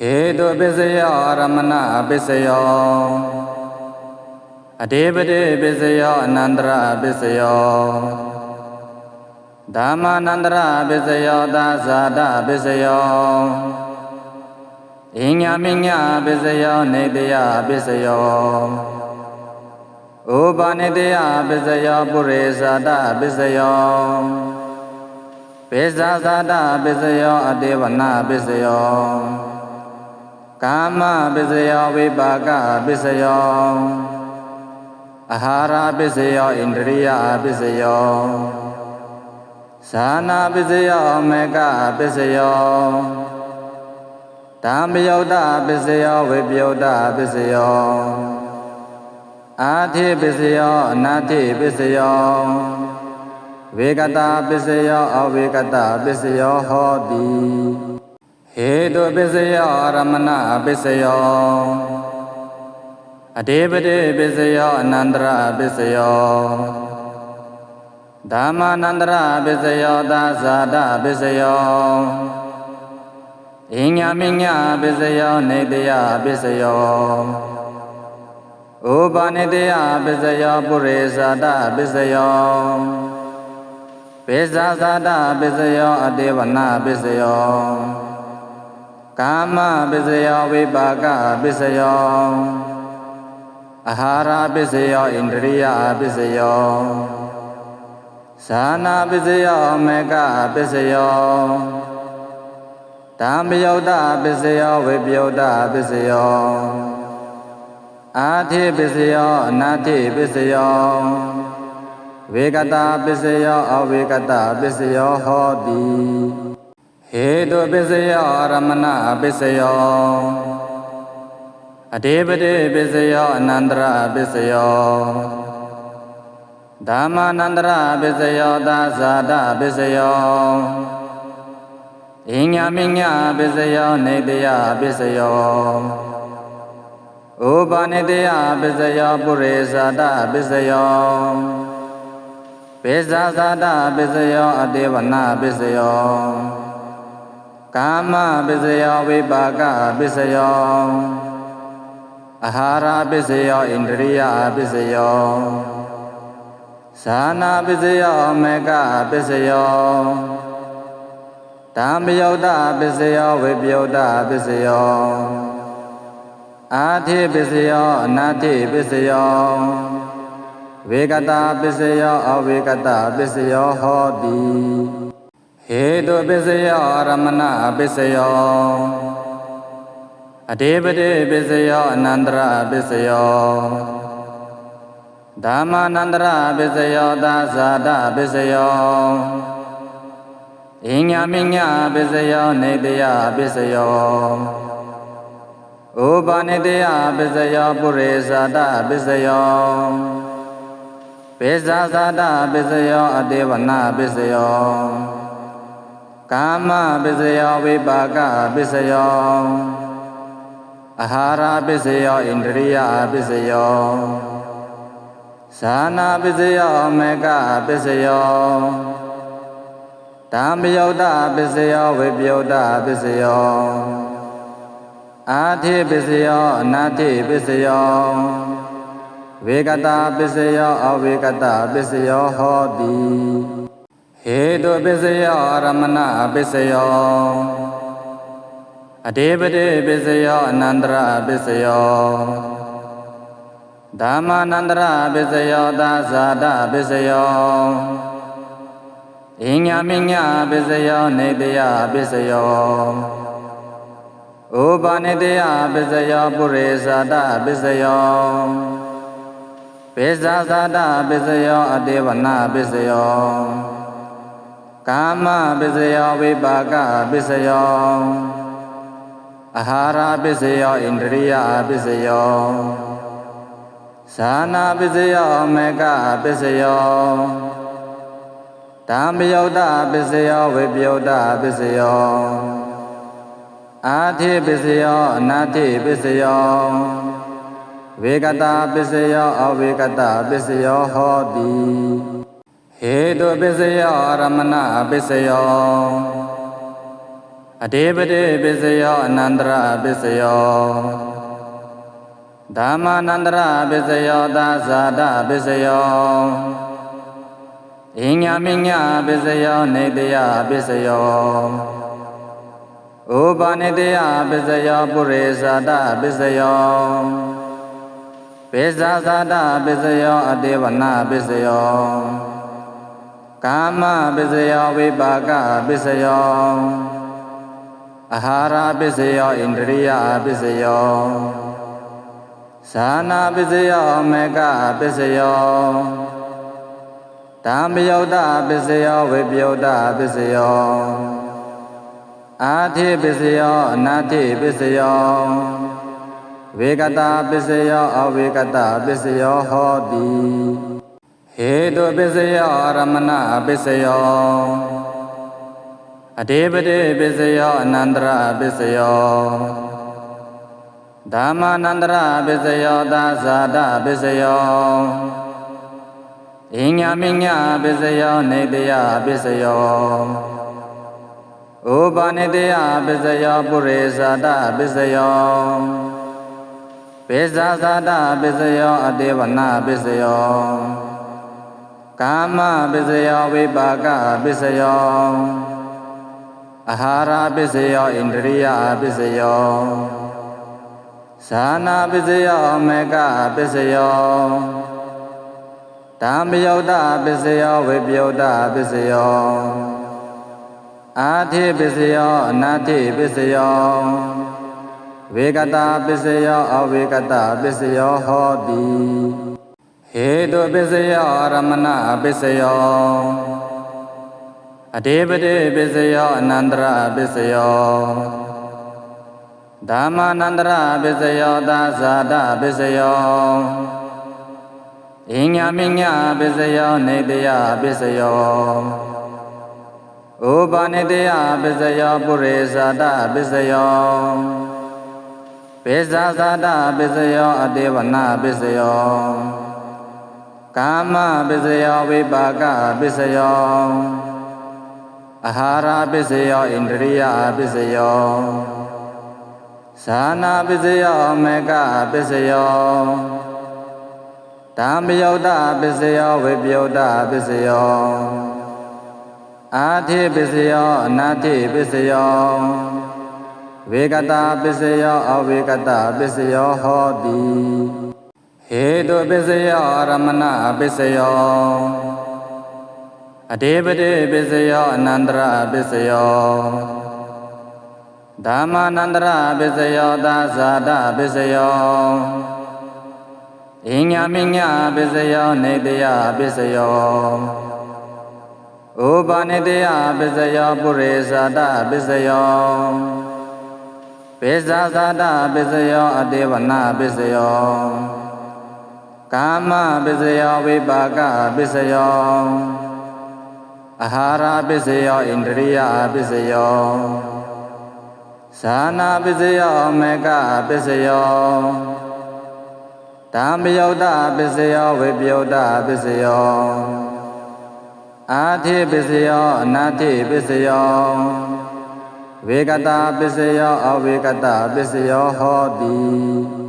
ဟေတုပစ္စယောရမဏပစ္စယောအတေပတိပစ္စယောအနန္တရပစ္စယောဓမ္မာနန္တရပစ္စယောသာဇာတပစ္စယောအညမညပစ္စယောနေတယပစ္စယောဥပနိတယပစ္စယောပုရိသတပစ္စယောပိဇာဇာတပစ္စယောအတေဝနာပစ္စယော ကာမပစ္စယောဝိပါကပစ္စယောအာဟာရပစ္စယောဣန္ဒြိယပစ္စယောသာနာပစ္စယောမေကပစ္စယောဓမ္မယုတ်တပစ္စယောဝိပယုတ်တပစ္စယောအာထိပစ္စယောအနာထိပစ္စယောဝေကတာပစ္စယောအဝေကတာပစ္စယောဟောတိ ဟေတုပစ္စယောရမဏပစ္စယောအတေပတိပစ္စယောအနန္တရပစ္စယောဓမ္မာနန္တရပစ္စယောသာဇာတပစ္စယောအညမညပစ္စယောနေတယပစ္စယောဥပနိတယပစ္စယောပုရိသတပစ္စယောပိဇာသတပစ္စယောအတေဝနာပစ္စယော ကာမပစ္စယောဝိပါကပစ္စယောအာဟာရပစ္စယောဣန္ဒြိယပစ္စယောဇာနာပစ္စယောမေကပစ္စယောဓမ္မယုတ်တပစ္စယောဝိပယုတ်တပစ္စယောအာထိပစ္စယောအနာထိပစ္စယောဝေကတာပစ္စယောအဝေကတာပစ္စယောဟောတိ ဟေတုပစ္စယောရမဏပစ္စယောအတေပတိပစ္စယောအနန္တရပစ္စယောဓမ္မာနန္တရပစ္စယောသာဇာတပစ္စယောအညမညပစ္စယောနေတယပစ္စယောဥပနိတယပစ္စယောပုရိသတပစ္စယောပိဇာဇာတပစ္စယောအတေဝနာပစ္စယော ကာမပစ္စယောဝိပါကပစ္စယောအာဟာရပစ္စယောဣန္ဒြိယပစ္စယောသာနာပစ္စယောမေကပစ္စယောဓမ္မယုတ်တပစ္စယောဝိပယုတ်တပစ္စယောအာထိပစ္စယောအနာထိပစ္စယောဝေကတာပစ္စယောအဝေကတာပစ္စယောဟောတိ ဟေတုပစ္စယောရမဏပစ္စယောအတေပတိပစ္စယောအနန္တရပစ္စယောဓမ္မာနန္တရပစ္စယောသာဇာတပစ္စယောအညမညပစ္စယောနေတယပစ္စယောဥပနိတယပစ္စယောပုရိသတပစ္စယောပိဇာသတပစ္စယောအတေဝနာပစ္စယော ကာမပစ္စယောဝိပါကပစ္စယောအာဟာရပစ္စယောဣန္ဒြိယပစ္စယောဇာနာပစ္စယောမေကပစ္စယောဓမ္မယုတ်တပစ္စယောဝိပယုတ်တပစ္စယောအာထိပစ္စယောအနာထိပစ္စယောဝေကတာပစ္စယောအဝေကတာပစ္စယောဟောတိ ဟေတုပစ္စယောရမဏပစ္စယောအတေပတိပစ္စယောအနန္တရပစ္စယောဓမ္မာနန္တရပစ္စယောသာဇာတပစ္စယောအညမညပစ္စယောနေတယပစ္စယောဥပနိတယပစ္စယောပုရိသတပစ္စယောပိဇာဇာတပစ္စယောအတေဝနာပစ္စယော ကာမပစ္စယောဝိပါကပစ္စယောအာဟာရပစ္စယောဣန္ဒြိယပစ္စယောဇာနာပစ္စယောမေကပစ္စယောဓမ္မယုတ်တပစ္စယောဝိပယုတ်တပစ္စယောအာထိပစ္စယောအနာထိပစ္စယောဝေကတာပစ္စယောအဝေကတာပစ္စယောဟောတိ ဟေတုပစ္စယောရမဏပစ္စယောအအတေပတိပစ္စယောအနန္တရပစ္စယောဓမ္မာနန္တရပစ္စယောသာဇာတပစ္စယောအညမိညပစ္စယောနေတယပစ္စယောဥပနိတယပစ္စယောပုရိသတပစ္စယောပိဇာသတပစ္စယောအတေဝနာပစ္စယော ကာမပစ္စယောဝိပါကပစ္စယောအာဟာရပစ္စယောဣန္ဒြိယပစ္စယောသာနာပစ္စယောမေကပစ္စယောဓမ္မယုတ်တပစ္စယောဝိပယုတ်တပစ္စယောအာထိပစ္စယောအနာထိပစ္စယောဝေကတာပစ္စယောအဝေကတာပစ္စယောဟောတိ ဟေတုပစ္စယောအရမဏပစ္စယောအတေပတိပစ္စယောအနန္တရပစ္စယောဓမ္မာနန္တရပစ္စယောသာဇာတပစ္စယောအညမိညပစ္စယောနေတယပစ္စယောဥပနိတယပစ္စယောပုရိသတပစ္စယောပိဇာသတပစ္စယောအတေဝနာပစ္စယော ကာမပစ္စယောဝိပါကပစ္စယောအာဟာရပစ္စယောဣန္ဒြိယပစ္စယောဇာနာပစ္စယောမေကပစ္စယောဓမ္မယုတ်တပစ္စယောဝိပယုတ်တပစ္စယောအာထိပစ္စယောအနာထိပစ္စယောဝေကတာပစ္စယောအဝေကတာပစ္စယောဟောတိ ဟေတုပစ္စယောအရမဏပစ္စယောအတေပတိပစ္စယောအနန္တရပစ္စယောဓမ္မာနန္တရပစ္စယောသာဇာတပစ္စယောအညမိညပစ္စယောနေတယပစ္စယောဥပနိတယပစ္စယောပုရိသတပစ္စယောပိဇာသတပစ္စယောအတေဝနာပစ္စယော ကာမပစ္စယောဝိပါကပစ္စယောအာဟာရပစ္စယောဣန္ဒြိယပစ္စယောဇာနာပစ္စယောမေကပစ္စယောဓမ္မယုတ်တပစ္စယောဝိပယုတ်တပစ္စယောအာထိပစ္စယောအနာထိပစ္စယောဝေကတာပစ္စယောအဝေကတာပစ္စယောဟောတိ ဟေတုပစ္စယောအရမဏပစ္စယောအတေပတိပစ္စယောအနန္တရပစ္စယောဓမ္မာနန္တရပစ္စယောသာဇာတပစ္စယောအညမိညပစ္စယောနေတယပစ္စယောဥပနိတယပစ္စယောပုရိသတပစ္စယောပိဇာသတပစ္စယောအတေဝနာပစ္စယော ကာမပစ္စယောဝိပါကပစ္စယောအာဟာရပစ္စယောဣန္ဒြိယပစ္စယောဇာနာပစ္စယောမေကပစ္စယောဓမ္မယုတ်တပစ္စယောဝိပယုတ်တပစ္စယောအာထိပစ္စယောအနာထိပစ္စယောဝေကတာပစ္စယောအဝေကတာပစ္စယောဟောတိ